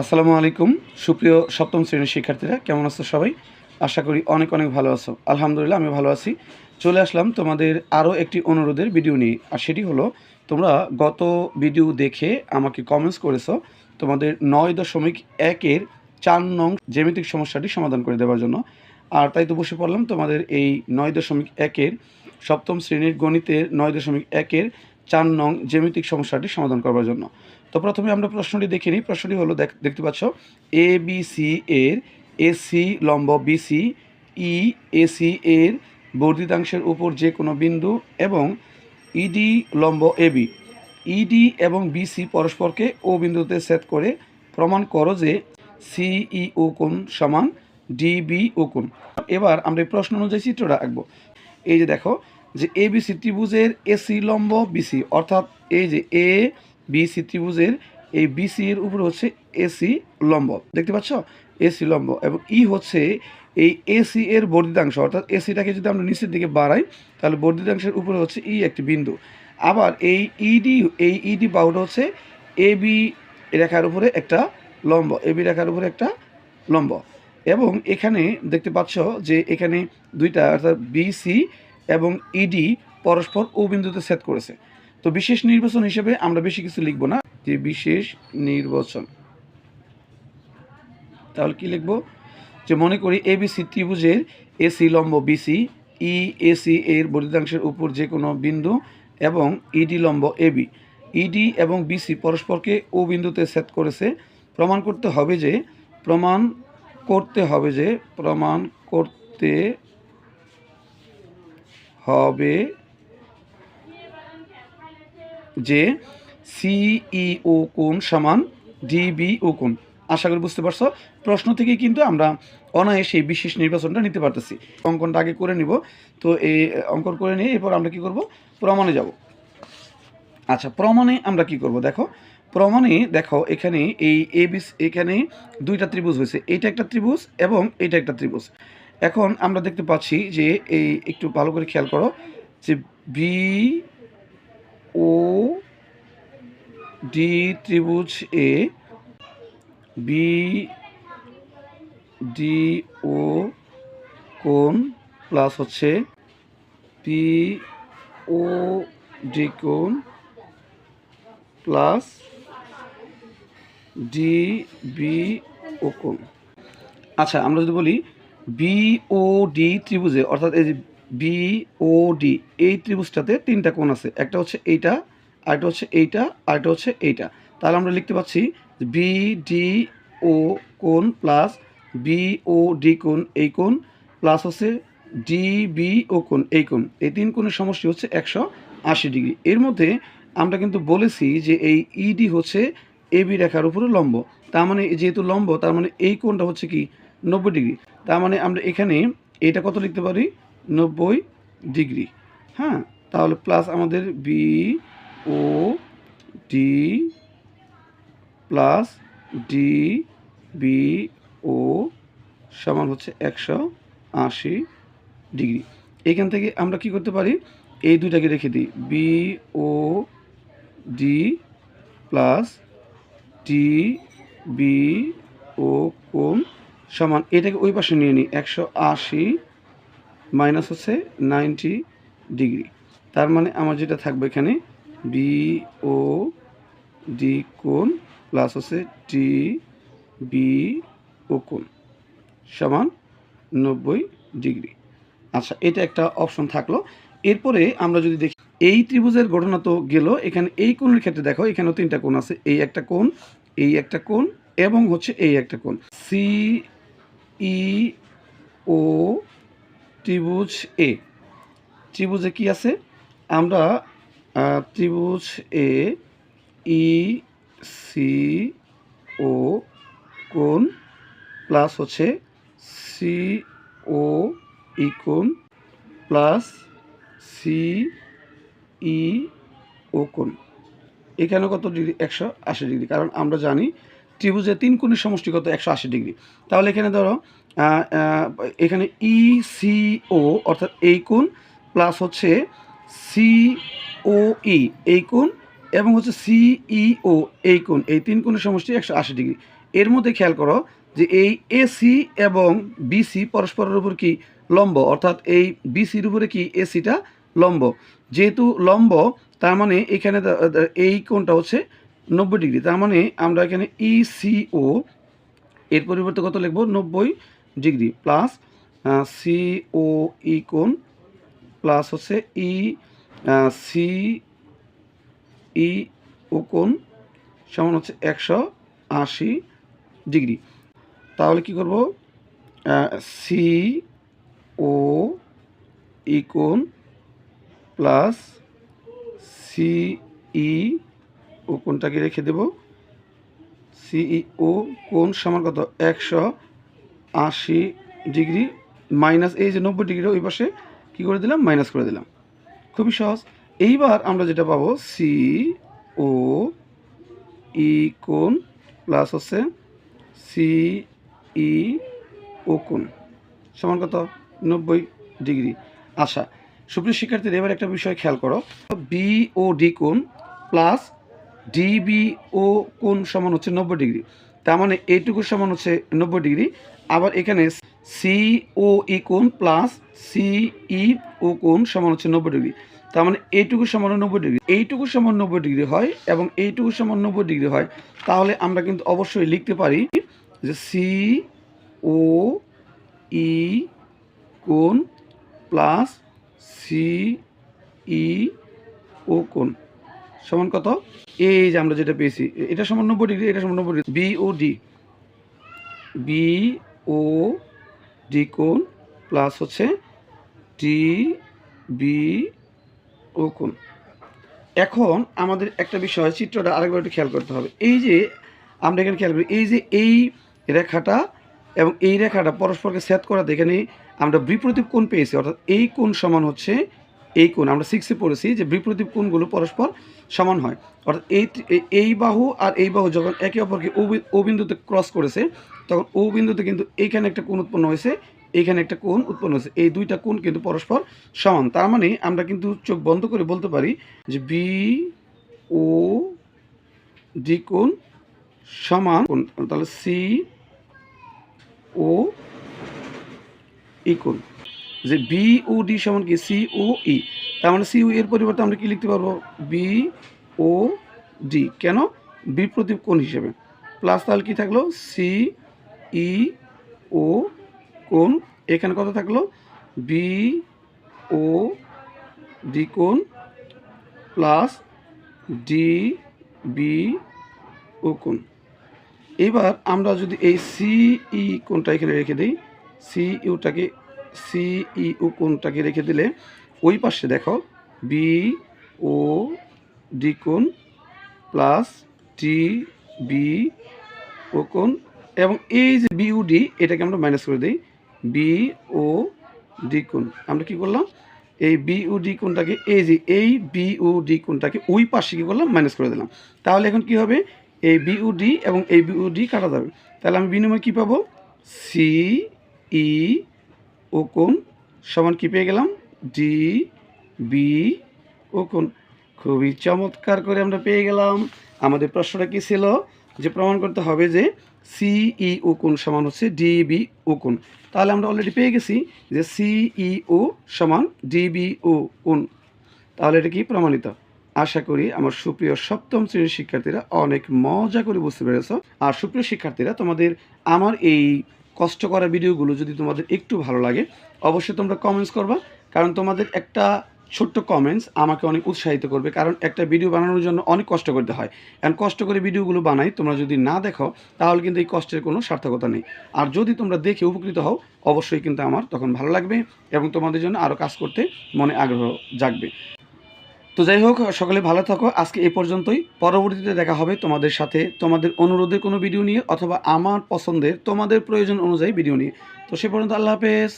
আসসালামু আলাইকুম। সুপ্রিয় সপ্তম শ্রেণির শিক্ষার্থীরা, কেমন আছো সবাই? আশা করি অনেক অনেক ভালো আছো। আলহামদুলিল্লাহ, আমি ভালো আছি। চলে আসলাম তোমাদের আরও একটি অনুরোধের ভিডিও নিয়ে। আর সেটি হলো, তোমরা গত ভিডিও দেখে আমাকে কমেন্টস করেছ তোমাদের নয় দশমিক একের চার নং জ্যামিতিক সমস্যাটি সমাধান করে দেওয়ার জন্য। আর তাই তো বসে পড়লাম তোমাদের এই নয় দশমিক একের সপ্তম শ্রেণির গণিতের নয় দশমিক একের চার নং জ্যামিতিক সমস্যাটি সমাধান করবার জন্য। তো প্রথমে আমরা প্রশ্নটি দেখে নিই। প্রশ্নটি হলো, দেখ- দেখতে পাচ্ছ এ বি সি এর এসি লম্ব বিসি ই এসি এর বর্ধিতাংশের উপর যে কোনো বিন্দু এবং ইডি লম্ব এ এবি ইডি এবং বিসি পরস্পরকে ও বিন্দুতে সেট করে প্রমাণ করো যে সিই ও কোণ সমান ডিবি ও কোণ। এবার আমরা এই প্রশ্ন অনুযায়ী চিত্রটা আঁকবো। এই যে দেখো, যে এ বি সি ত্রিভুজের এসি লম্ব বিসি অর্থাৎ এই যে এ বি সি ত্রিভুজের এই বিসি এর উপরে হচ্ছে এসি লম্ব। দেখতে পাচ্ছ? এসি লম্ব এবং ই হচ্ছে এই এসি এর বর্ধিতাংশ। অর্থাৎ এসিটাকে যদি আমরা নিচের দিকে বাড়াই, তাহলে বর্ধিতাংশের উপরে হচ্ছে ই একটি বিন্দু। আবার এই ইডি এই ইডি বাহুটা হচ্ছে এ বি রেখার উপরে একটা লম্ব। এ বি রেখার উপরে একটা লম্ব। এবং এখানে দেখতে পাচ্ছ যে এখানে দুইটা, অর্থাৎ বিসি এবং ইডি পরস্পর ও বিন্দুতে সেট করেছে। তো বিশেষ নির্বাচন হিসেবে আমরা বেশি কিছু লিখব না, যে বিশেষ নির্বাচন। তাহলে কি লিখব? যে মনে করি এ এবিসি ত্রিভুজের এসি লম্ব বিসি ই এসি এর বর্ধিতাংশের উপর যে কোনো বিন্দু এবং ইডি লম্ব এবি ইডি এবং বিসি পরস্পরকে ও বিন্দুতে সেট করেছে। প্রমাণ করতে হবে যে, প্রমাণ করতে হবে যে, প্রমাণ করতে হবে যে সিইও কোণ সমান ডিবি ও কোণ। আশা করি বুঝতে পারছ? প্রশ্ন থেকে কিন্তু আমরা অনায়াসে বিশেষ নির্বাচনটা নিতে পারতেছি। অঙ্কনটা আগে করে নিব। তো এই অঙ্কন করে নিয়ে এরপর আমরা কি করব? প্রমাণে যাব। আচ্ছা প্রমাণে আমরা কি করব? দেখো, প্রমাণে দেখো, এখানে এই এ বিস এখানে দুইটা ত্রিভুজ হয়েছে। এইটা একটা ত্রিভুজ এবং এইটা একটা ত্রিভুজ। এখন আমরা দেখতে পাচ্ছি যে এই একটু ভালো করে খেয়াল করো যে বি ও ডি ত্রিভুজ এ, বি ডি ও কোণ প্লাস হচ্ছে? পি ও ডি কোণ প্লাস ডি বি ও কোণ আচ্ছা আমরা যদি বলি বি ও ডি ত্রিভুজে, অর্থাৎ এই যে বি ও ডি এই ত্রিভুজটাতে তিনটা কোণ আছে। একটা হচ্ছে এইটা, আরেকটা হচ্ছে এইটা, আরেকটা হচ্ছে এইটা। তাহলে আমরা লিখতে পাচ্ছি বি ও কোণ প্লাস বি ও ডি কোণ, এই কোণ প্লাস হচ্ছে ডি বি ও কোণ, এই কোণ। এই তিন কোণের সমষ্টি হচ্ছে একশো আশি ডিগ্রি। এর মধ্যে আমরা কিন্তু বলেছি যে এই ইডি হচ্ছে এবি রেখার উপরে লম্ব। তার মানে যেহেতু লম্ব, তার মানে এই কোণটা হচ্ছে কি নব্বই ডিগ্রি। তার মানে আমরা এখানে এটা কত লিখতে পারি? নব্বই ডিগ্রি। হ্যাঁ? তাহলে প্লাস আমাদের B O D plus D B O সমান হচ্ছে একশো আশি ডিগ্রি। এখান থেকে আমরা কি করতে পারি? এই দুটাকে রেখে দিই। B O D plus D B O কোণ সমান এটাকে ওই পাশে নিয়ে নিই। একশো আশি মাইনাস হচ্ছে নাইনটি ডিগ্রি। তার মানে আমার যেটা থাকবে এখানে বি ও ডি কোণ প্লাস হচ্ছে টি বি ও কোণ সমান নব্বই ডিগ্রি। আচ্ছা এটা একটা অপশন থাকল। এরপরে আমরা যদি দেখি, এই ত্রিভুজের ঘটনা তো গেল, এখানে এই কোণের ক্ষেত্রে দেখো, এখানেও তিনটা কোণ আছে, এই একটা কোণ, এই একটা কোণ এবং হচ্ছে এই একটা কোণ। সি ই ও ত্রিভুজ এ ত্রিভুজে কি আছে? আমরা ত্রিভুজ এ ই সি ও কোণ প্লাস হচ্ছে সি ও ই কোণ প্লাস সি ই ও কোণ। এখানে কত ডিগ্রি? একশো আশি ডিগ্রি। কারণ আমরা জানি ত্রিভুজে তিন কোণের সমষ্টি কত একশো আশি ডিগ্রি। তাহলে এখানে ধরো এখানে ই সি ও অর্থাৎ এই কোণ প্লাস হচ্ছে সি ও ই এই কোণ, এবং হচ্ছে সি ই ও এই কোণ, এই তিন কোণের সমষ্টি একশো আশি ডিগ্রি। এর মধ্যে খেয়াল করো যে এই এসি এবং বিসি পরস্পরের উপর কি লম্ব? অর্থাৎ এই বিসির উপরে কি এসিটা লম্ব? যেহেতু লম্ব, তার মানে এখানে এই কোণটা হচ্ছে নব্বই ডিগ্রি। তার মানে আমরা এখানে ইসিও এর পরিবর্তে কত লিখব? নব্বই ডিগ্রি প্লাস সিও ই কোণ প্লাস হচ্ছে ই সি ই ও কোণ সমান হচ্ছে একশো আশি ডিগ্রি। তাহলে কি করব? সি ও ই কোণ প্লাস সি ই ও কোণটাকে রেখে দেব। সিই ও কোণ সমান কত? একশো আশি ডিগ্রি মাইনাস, এই যে নব্বই ডিগ্রি ওই পাশে কী করে দিলাম? মাইনাস করে দিলাম। খুবই সহজ। এইবার আমরা যেটা পাবো সি ও ই কোণ প্লাস হচ্ছে সি ই ও কোণ। সমান কত? নব্বই ডিগ্রি। আচ্ছা সুপ্রিয় শিক্ষার্থীদের এবার একটা বিষয় খেয়াল করো। বি ও ডি কোণ প্লাস ডিবি ও সমান হচ্ছে নব্বই ডিগ্রি। তার মানে এইটুকু সমান হচ্ছে নব্বই ডিগ্রি। আবার এখানে সি ও ই কোণ প্লাস সি ই ও কোণ সমান হচ্ছে নব্বই ডিগ্রি। তার মানে এইটুকু সমান নব্বই ডিগ্রি। এইটুকু সমান নব্বই ডিগ্রি হয় এবং এইটুকু সমান নব্বই ডিগ্রি হয়। তাহলে আমরা কিন্তু অবশ্যই লিখতে পারি যে সি ও ই কোণ প্লাস সি ই ও কোণ। সমান কত? এই যে আমরা যেটা পেয়েছি, এটা সমান নব্বই ডিগ্রি, এটা সমান নব্বই degree. B O D B O D কোণ প্লাস হচ্ছে ডি বি ও কোণ। এখন আমাদের একটা বিষয়, চিত্রটা আরেকবার একটু খেয়াল করতে হবে। এই যে আমরা এখানে খেয়াল করি, এই যে এই রেখাটা এবং এই রেখাটা পরস্পরকে সেট করাতে এখানে আমরা বিপ্রতীপ কোণ পেয়েছি, অর্থাৎ এই কোণ সমান হচ্ছে এই কোণ। আমরা সিক্সে পড়েছি যে বিপ্রতীপ কোণগুলো পরস্পর সমান হয়। অর্থাৎ এই, এই- বাহু আর এই বাহু যখন একে অপরকে ও বি- ও বিন্দুতে ক্রস করেছে তখন ও বিন্দুতে কিন্তু এইখানে একটা কোণ উৎপন্ন হয়েছে, এইখানে একটা কোণ উৎপন্ন হয়েছে। এই দুইটা কোণ কিন্তু পরস্পর সমান। তার মানে আমরা কিন্তু চোখ বন্ধ করে বলতে পারি যে বি ও ডি কোণ সমান তাহলে সি ও ই কোণ। যে বি ও ডি সমান কি? C O E. তার মানে সি ও এর পরিবর্তে আমরা কি লিখতে পারব? B O D. কেন? বিপ্রতীপ কোণ হিসেবে। প্লাস তাহলে কি থাকল? সি ই, ও, কোণ, এখানে কত থাকল? বি, ও, ডি কোণ, প্লাস ডি, বি, ও কোণ। এবার আমরা যদি এই সিই কোণটা এখানে রেখে দিই, সি ইউটাকে সিই ও কোণটাকে রেখে দিলে ওই পাশে দেখো, বি, ও, ডি কোণ, প্লাস টি বি, ও কোণ এবং এই যে বি ও ডি এটাকে আমরা মাইনাস করে দিই। বি ও ডি কোণ। আমরা কি করলাম? এই বি ও ডি কোণটাকে, এই যে এই বি ও ডি কোণটাকে ওই পাশে কি করলাম? মাইনাস করে দিলাম। তাহলে এখন কি হবে? এই বি ও ডি এবং এই বি ও ডি কাটা যাবে। তাহলে আমি বিনিময়ে কী পাবো? সি ই ও কোণ সমান কী পেয়ে গেলাম? ডি বি ও কোণ। খুবই চমৎকার করে আমরা পেয়ে গেলাম। আমাদের প্রশ্নটা কি ছিল? যে প্রমাণ করতে হবে যে সিই ও কোণ সমান হচ্ছে ডিবি ও কোণ। তাহলে আমরা অলরেডি পেয়ে গেছি যে সিই ও সমান ডিবি কোণ। তাহলে এটা কি প্রমাণিত? আশা করি আমার সুপ্রিয় সপ্তম শ্রেণির শিক্ষার্থীরা অনেক মজা করে বুঝতে পেরেছ। আর সুপ্রিয় শিক্ষার্থীরা, তোমাদের আমার এই কষ্ট করা ভিডিওগুলো যদি তোমাদের একটু ভালো লাগে, অবশ্যই তোমরা কমেন্টস করবা, কারণ তোমাদের একটা ছোট্ট কমেন্টস আমাকে অনেক উৎসাহিত করবে, কারণ একটা ভিডিও বানানোর জন্য অনেক কষ্ট করতে হয়। এখন কষ্ট করে ভিডিওগুলো বানাই, তোমরা যদি না দেখো, তাহলে কিন্তু এই কষ্টের কোনো সার্থকতা নেই। আর যদি তোমরা দেখে উপকৃত হও, অবশ্যই কিন্তু আমার তখন ভালো লাগবে এবং তোমাদের জন্য আরও কাজ করতে মনে আগ্রহ জাগবে। তো যাই হোক, সকলে ভালো থাকো। আজকে এ পর্যন্তই। পরবর্তীতে দেখা হবে তোমাদের সাথে তোমাদের অনুরোধের কোনো ভিডিও নিয়ে অথবা আমার পছন্দের তোমাদের প্রয়োজন অনুযায়ী ভিডিও নিয়ে। তো সে পর্যন্ত আল্লাহ হাফেজ।